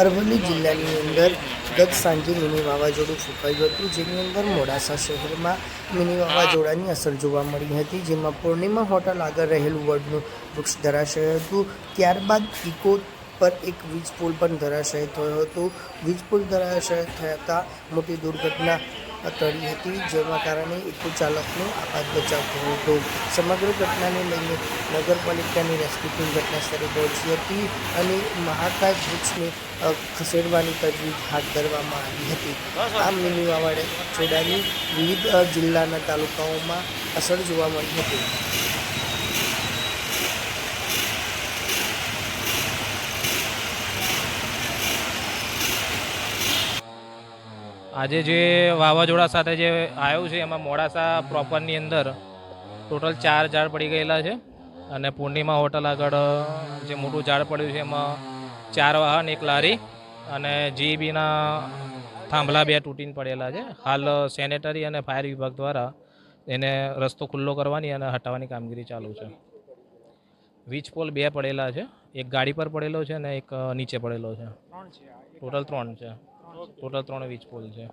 અરવલ્લી જિલ્લાની અંદર ગત સાંજે મિની વાવાઝોડું ફૂંકાયું હતું, જેની અંદર મોડાસા શહેરમાં મિની વાવાઝોડાની અસર જોવા મળી હતી, જેમાં પૂર્ણિમા હોટલ આગળ રહેલું વડનું વૃક્ષ ધરાશય હતું. ત્યારબાદ ઇકો પર એક વીજ પુલ પણ ધરાશય થયો હતો. વીજ પુલ ધરાશય થતાં મોટી દુર્ઘટના ટળી હતી, જેના કારણે ઇકો ચાલકનો આપાત બચાવ થયો હતો. સમગ્ર ઘટનાને લઈને નગરપાલિકાની રેસ્ક્યુ ટીમ ઘટના સ્થળે પહોંચી હતી અને મહાકાય વૃક્ષને ખસેડવાની તજવીજ હાથ ધરવામાં આવી હતી. આ મિની છોડાની વિવિધ જિલ્લાના તાલુકાઓમાં અસર જોવા મળી હતી. આજે જે વાવાઝોડા સાથે જે આવ્યું છે એમાં મોડાસા પ્રોપરની અંદર ટોટલ ચાર ઝાડ પડી ગયેલા છે અને પૂર્ણિમા હોટલ આગળ જે મોટું ઝાડ પડ્યું છે એમાં ચાર વાહન એક લારી અને જીબીના થાંભલા બે તૂટીને પડેલા છે. હાલ સેનેટરી અને ફાયર વિભાગ દ્વારા એને રસ્તો ખુલ્લો કરવાની અને હટાવવાની કામગીરી ચાલુ છે. વીજ પોલ બે પડેલા છે. એક ગાડી પર પડેલો છે અને એક નીચે પડેલો છે. ટોટલ ત્રણ છે. ટોટલ ત્રણ વીજ પોલ છે.